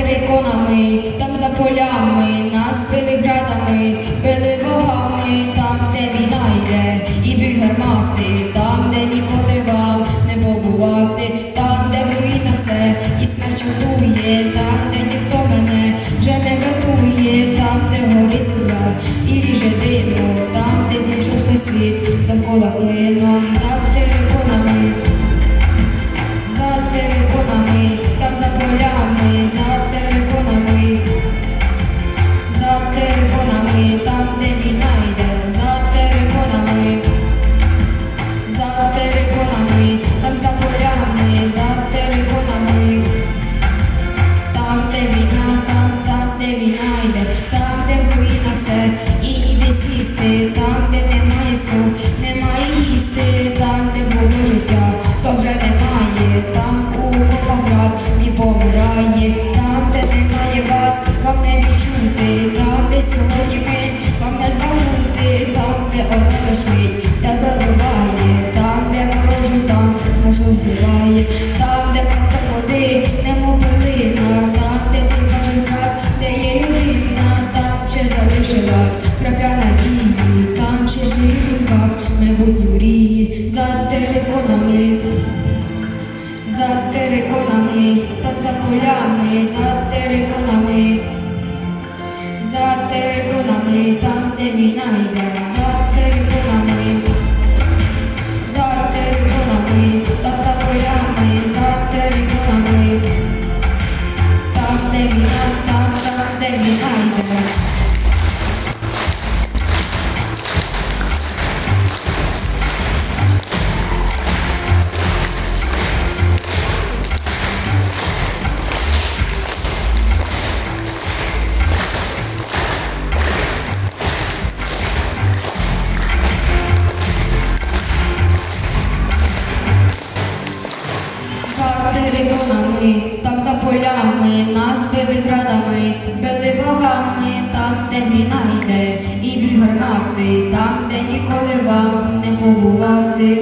полями, там за полями, нас били градами, били богами, там, де війна йде, і б'ють гармати, там, де ніколи вам не побувати, там, де в руїнах все, і смерть чатує, там, де ніхто мене вже не врятує, там, де горить земля, і ріже диво, там, де зійшовся світ, довкола клином, не там, де сьогодні ми, вам не збагнути, там, де одна лиш тебе буває, там, де ворожий там красу збирає, там, де капка води, немов перлина, там, де ти бачиш брат, де є людина, там ще залишилась крапля надії, там ще живі в думках майбутні мрії, за териконами, за териконами, там за полями, за териконами, за териконами, там де війна йде, за териконами, За териконами, там за полями, нас били градами, били богами, там, де війна йде, і б'ють гармати, там, де ніколи вам не побувати.